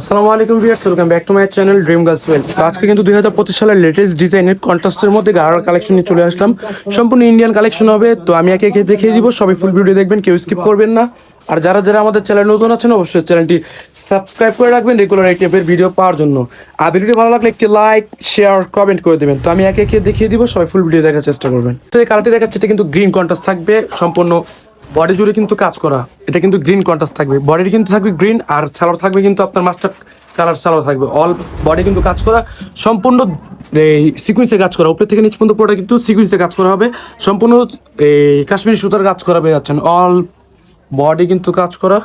আসসালামু আলাইকুম viewers, welcome back to my channel Dream Girls well. আজকে কিন্তু দুই হাজার পঁচিশ সালের লেটেস্ট ডিজাইনের কন্ট্রাস্টের মধ্যে গাড়ার কালেকশন নিয়ে চলে আসলাম। সম্পূর্ণ ইন্ডিয়ান কালেকশন হবে, তো আমি একে একে দেখিয়ে দিব, সবাই ফুল ভিডিও দেখবেন, কেউ স্কিপ করবেন না। আর যারা যারা আমাদের চ্যানেল নতুন আছেন, অবশ্যই চ্যানেলটি সাবস্ক্রাইব করে রাখবেন রেগুলার এই টাইপের ভিডিও পাওয়ার জন্য। আর ভিডিওটি ভালো লাগলে একটি লাইক শেয়ার কমেন্ট করে দেবেন। তো আমি একে একে দেখিয়ে দিব, সবাই ফুল ভিডিও দেখার চেষ্টা করবেন। তো এই কালারটি দেখাচ্ছে, এটা কিন্তু গ্রিন কন্ট্রাস্ট থাকবে, সম্পূর্ণ বডি জুড়ে কিন্তু কাজ করা, এটা কিন্তু গ্রিন কন্ট্রাস্ট থাকবে। বডির কিন্তু থাকবে গ্রিন আর সালোয়ার থাকবে কিন্তু আপনার মাস্টার কালার সালোয়ার থাকবে। অল বডি কিন্তু কাজ করা, সম্পূর্ণ, এই সিকুয়েন্সে কাজ করা। উপর থেকে নিচ পর্যন্ত পুরোটা কিন্তু সিকুয়েন্সে কাজ করা হবে। সম্পূর্ণ, এই, কাশ্মীরি সুতার কাজ করা পেয়ে যাচ্ছেন। অল বডি কিন্তু কাজ করা,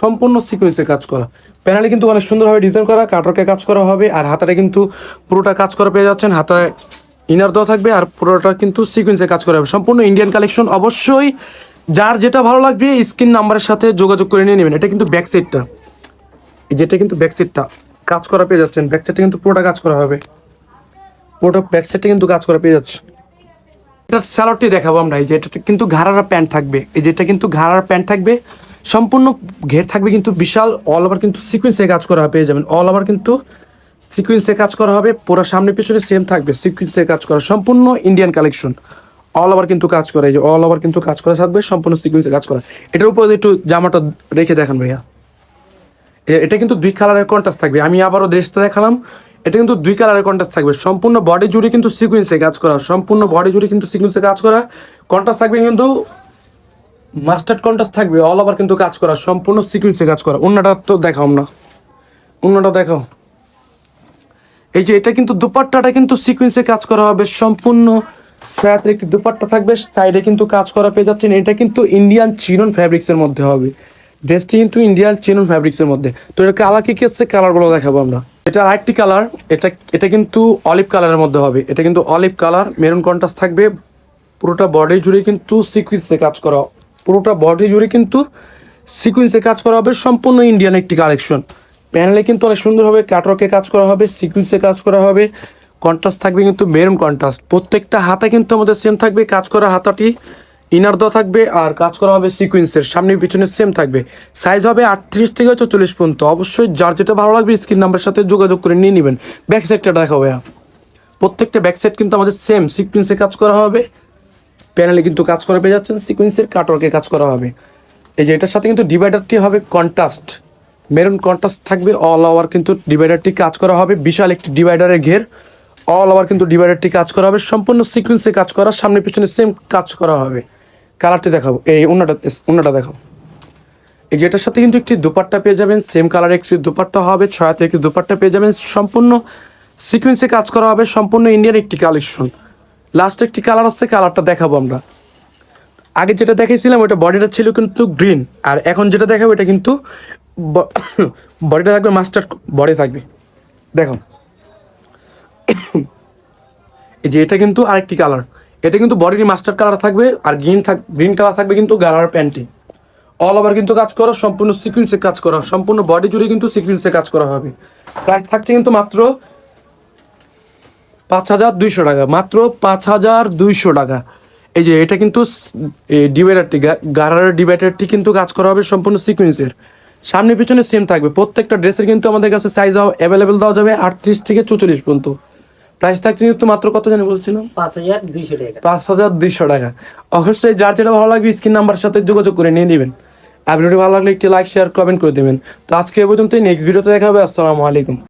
সম্পূর্ণ সিকুয়েন্সে কাজ করা। প্যানেলে কিন্তু অনেক সুন্দরভাবে ডিজাইন করা কাটরকে কাজ করা হবে, আর হাতাটা কিন্তু পুরোটা কাজ করা পেয়ে যাচ্ছেন। হাতায় ইনার দেওয়া থাকবে, আর পুরোটা কিন্তু সিকুয়েন্সে কাজ করা হবে। সম্পূর্ণ ইন্ডিয়ান কালেকশন অবশ্যই যার যেটা ভালো লাগবে স্ক্রিন নাম্বারের সাথে যোগাযোগ করে নিয়ে নেবেন। এটা কিন্তু ব্যাক সাইডটা যেটা কিন্তু ব্যাক সাইডটা কাজ করা পেয়ে যাচ্ছেন। ব্যাক সাইডটা কিন্তু পুরোটা কাজ করা হবে। পুরোটা ব্যাক সাইডটা কিন্তু কাজ করা পেয়ে যাচ্ছে। এটার স্যালোডটি দেখাবো আমরা। এই যে এটা কিন্তু ঘাড়ার প্যান্ট থাকবে। এই যেটা কিন্তু ঘাড়ার প্যান্ট থাকবে। সম্পূর্ণ ঘের থাকবে কিন্তু বিশাল অল ওভার কিন্তু সিকুয়েন্সে কাজ করা পেয়ে যাবেন। অল ওভার কিন্তু সিকুয়েন্সে কাজ করা হবে। পুরো সামনে পিছনে সেম থাকবে সিকুয়েন্সে কাজ করা। সম্পূর্ণ ইন্ডিয়ান কালেকশন অল ওভার কিন্তু কাজ করে, এই যে অল ওভার কিন্তু কাজ করা থাকবে, সম্পূর্ণ সিকুয়েন্সে কাজ করা। এটার উপরে একটু জামাটা রেখে দেখান ভাইয়া। এটা কিন্তু দুই কালারের কন্ট্রাস্ট থাকবে। আমি আবারও ড্রেসটা দেখালাম। এটা কিন্তু দুই কালারের কন্ট্রাস্ট থাকবে। সম্পূর্ণ বডি জুড়ে কিন্তু সিকুয়েন্সে কাজ করা। সম্পূর্ণ বডি জুড়ে কিন্তু সিকুয়েন্সে কাজ করা। কন্ট্রাস্ট থাকবে কিন্তু মাস্টার্ড কন্ট্রাস্ট থাকবে। অল ওভার কিন্তু কাজ করা। সম্পূর্ণ সিকুয়েন্সে কাজ করা। অন্যটা তো দেখাও না। অন্যটা দেখাও। এই যে এটা কিন্তু দুপাট্টাটা কিন্তু সিকুয়েন্সে কাজ করা হবে। সম্পূর্ণ সাথে একটি দুপাট্টা থাকবে সাইডে কিন্তু কাজ করা পেয়ে যাচ্ছেন। এটা কিন্তু ইন্ডিয়ান চিনন ফ্যাব্রিক্স এর মধ্যে হবে। ড্রেসটি কিন্তু ইন্ডিয়ান চিনন ফ্যাব্রিক্স এর মধ্যে। তো এটা কালার কি কি আছে কালারগুলো দেখাবো আমরা। এটা আরেকটি কালার এটা এটা কিন্তু অলিভ কালারের মধ্যে হবে। এটা কিন্তু অলিভ কালার মেরুন কন্ট্রাস্ট থাকবে। পুরোটা বডি জুড়ে কিন্তু সিকুয়েন্সে কাজ করা, পুরোটা বডি জুড়ে কিন্তু সিকুয়েন্সে কাজ করা হবে। সম্পূর্ণ ইন্ডিয়ান একটি কালেকশন প্যানেলে কিন্তু অনেক সুন্দরভাবে কাটরকে কাজ করা হবে সিকুয়েন্সে কাজ করা হবে। কন্ট্রাস্ট থাকবে কিন্তু মেরুন কন্ট্রাস্ট। প্রত্যেকটা হাতা কিন্তু আমাদের সেম থাকবে, কাজ করা হাতাটি ইনার দেওয়া থাকবে আর কাজ করা হবে সিকুয়েন্সের সামনে পিছনে সেম থাকবে। সাইজ হবে আটত্রিশ থেকে চল্লিশ পর্যন্ত। অবশ্যই যার যেটা ভালো লাগবে স্ক্রিন নাম্বারের সাথে যোগাযোগ করে নিয়ে নেবেন। ব্যাক সাইডটা দেখাবো ভাইয়া। প্রত্যেকটা ব্যাক সাইড কিন্তু আমাদের সেম সিকুয়েন্সে কাজ করা হবে। প্যানেলে কিন্তু কাজ করা পেয়ে যাচ্ছেন সিকুয়েন্সের কাটওয়ার্কে কাজ করা হবে। এই যে এটার সাথে কিন্তু ডিভাইডারটি হবে কন্ট্রাস্ট মেরুন কন্ট্রাস্ট থাকবে অল ওভার কিন্তু ডিভাইডারটি কাজ করা হবে। বিশাল একটি ডিভাইডারের ঘের। অল আবার কিন্তু ডিভাইডারটি কাজ করা হবে, সম্পূর্ণ সিকুয়েন্সে কাজ করা, সামনে পিছনে সেম কাজ করা হবে। কালারটি দেখাবো। এই অন্যটা অন্যটা দেখাও এই যেটার সাথে কিন্তু একটি দুপাট্টা পেয়ে যাবেন সেম কালারের একটি দুপাট্টা হবে ছয় হাতের একটি দুপাট্টা পেয়ে যাবেন, সম্পূর্ণ সিকুয়েন্সে কাজ করা হবে, সম্পূর্ণ ইন্ডিয়ান একটি কালেকশন লাস্ট একটি কালার আছে কালারটা দেখাবো আমরা। আগে যেটা দেখাইছিলাম ওটা বডিটা ছিল কিন্তু গ্রিন আর এখন যেটা দেখাবো, এটা কিন্তু বডিটা থাকবে মাস্টার বডি থাকবে। দেখো। এই যে এটা কিন্তু আরেকটি কালার এটা কিন্তু বডির মাস্টার কালার থাকবে আর গ্রিন থাক গ্রিন কালার থাকবে কিন্তু গালার প্যান্টি অল ওভার কিন্তু কাজ করা, সম্পূর্ণ সিকুয়েন্সে কাজ করা, সম্পূর্ণ বডি জুড়ে কিন্তু সিকুয়েন্সে কাজ করা হবে। প্রাইস থাকছে কিন্তু মাত্র পাঁচ হাজার দুইশো টাকা, মাত্র পাঁচ হাজার দুইশো টাকা। এই যে এটা কিন্তু ডিভাইডারটি গারার ডিভাইডারটি কিন্তু কাজ করা হবে সম্পূর্ণ সিকুয়েন্সের সামনে পিছনে সেম থাকবে, প্রত্যেকটা ড্রেসের কিন্তু আমাদের কাছে সাইজ অ্যাভেলেবেল দেওয়া যাবে আটত্রিশ থেকে চৌচল্লিশ পর্যন্ত। প্রাইস থাকছে কিন্তু মাত্র কত জানি বলছিলাম? পাঁচ হাজার দুইশো টাকা। পাঁচ হাজার দুইশো টাকা। অবশ্যই যার যেটা ভালো লাগবে স্ক্রিন নাম্বার সাথে যোগাযোগ করে নিয়ে নেবেন। আর ভিডিওটি ভালো লাগলে একটি লাইক শেয়ার কমেন্ট করে দেবেন। তো আজকে এ পর্যন্তই। নেক্সট ভিডিওতে দেখা হবে। আসসালামু আলাইকুম।